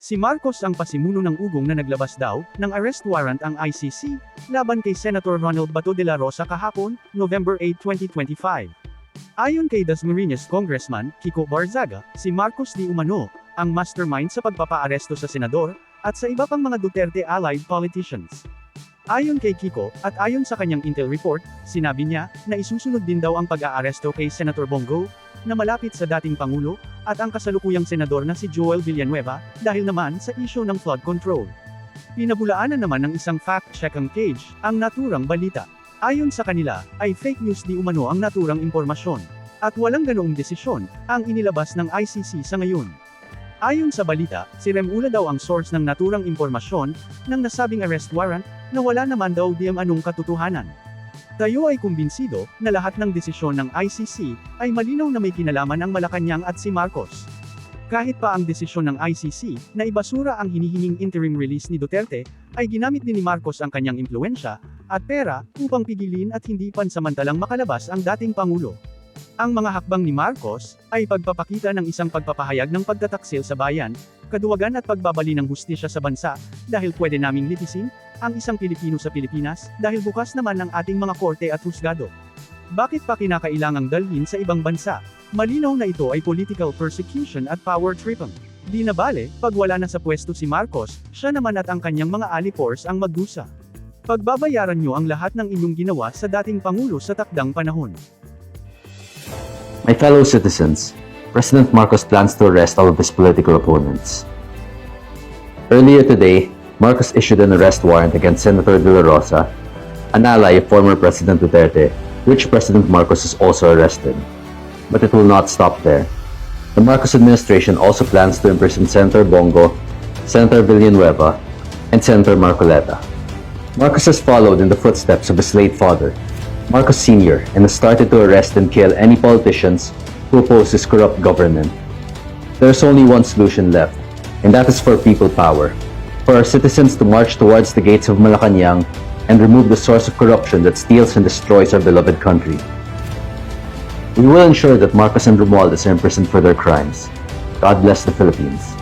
Si Marcos ang pasimuno ng ugong na naglabas daw ng arrest warrant ang ICC laban kay Senator Ronald Bato de la Rosa kahapon, November 8, 2025. Ayon kay Dasmariñas Congressman Kiko Barzaga, si Marcos di umano ang mastermind sa pagpapaaresto sa senador at sa iba pang mga Duterte allied politicians. Ayon kay Kiko, at ayon sa kanyang intel report, sinabi niya na isusunod din daw ang pag-aaresto kay Senator Bongo, na malapit sa dating Pangulo, at ang kasalukuyang senador na si Joel Villanueva, dahil naman sa isyo ng flood control. Pinabulaanan naman ng isang fact-check ang page, ang naturang balita. Ayon sa kanila, ay fake news di umano ang naturang impormasyon. At walang ganoong desisyon, ang inilabas ng ICC sa ngayon. Ayon sa balita, si Remula daw ang source ng naturang impormasyon, ng nasabing arrest warrant, na wala naman daw diyang anong katotohanan. Tayo ay kumbinsido, na lahat ng desisyon ng ICC, ay malinaw na may kinalaman ang Malacanang at si Marcos. Kahit pa ang desisyon ng ICC, na ibasura ang hinihinging interim release ni Duterte, ay ginamit din ni Marcos ang kanyang impluensya, at pera, upang pigilin at hindi pansamantalang makalabas ang dating Pangulo. Ang mga hakbang ni Marcos, ay pagpapakita ng isang pagpapahayag ng pagtataksil sa bayan, kaduwagan at pagbabali ng hustisya sa bansa, dahil pwede naming litisin, ang isang Pilipino sa Pilipinas, dahil bukas naman ang ating mga korte at husgado. Bakit pa kinakailangang dalhin sa ibang bansa? Malinaw na ito ay political persecution at power tripping. Di na bale, pag wala na sa pwesto si Marcos, siya naman at ang kanyang mga alipors ang magdusa. Pagbabayaran nyo ang lahat ng inyong ginawa sa dating Pangulo sa takdang panahon. My fellow citizens, President Marcos plans to arrest all of his political opponents. Earlier today, Marcos issued an arrest warrant against Senator De La Rosa, an ally of former President Duterte, which President Marcos is also arrested. But it will not stop there. The Marcos administration also plans to imprison Senator Bongo, Senator Villanueva, and Senator Marcoleta. Marcos has followed in the footsteps of his late father, Marcos Sr., and has started to arrest and kill any politicians who oppose his corrupt government. There is only one solution left, and that is for people power. For our citizens to march towards the gates of Malacanang and remove the source of corruption that steals and destroys our beloved country. We will ensure that Marcos and Romualdez are imprisoned for their crimes. God bless the Philippines.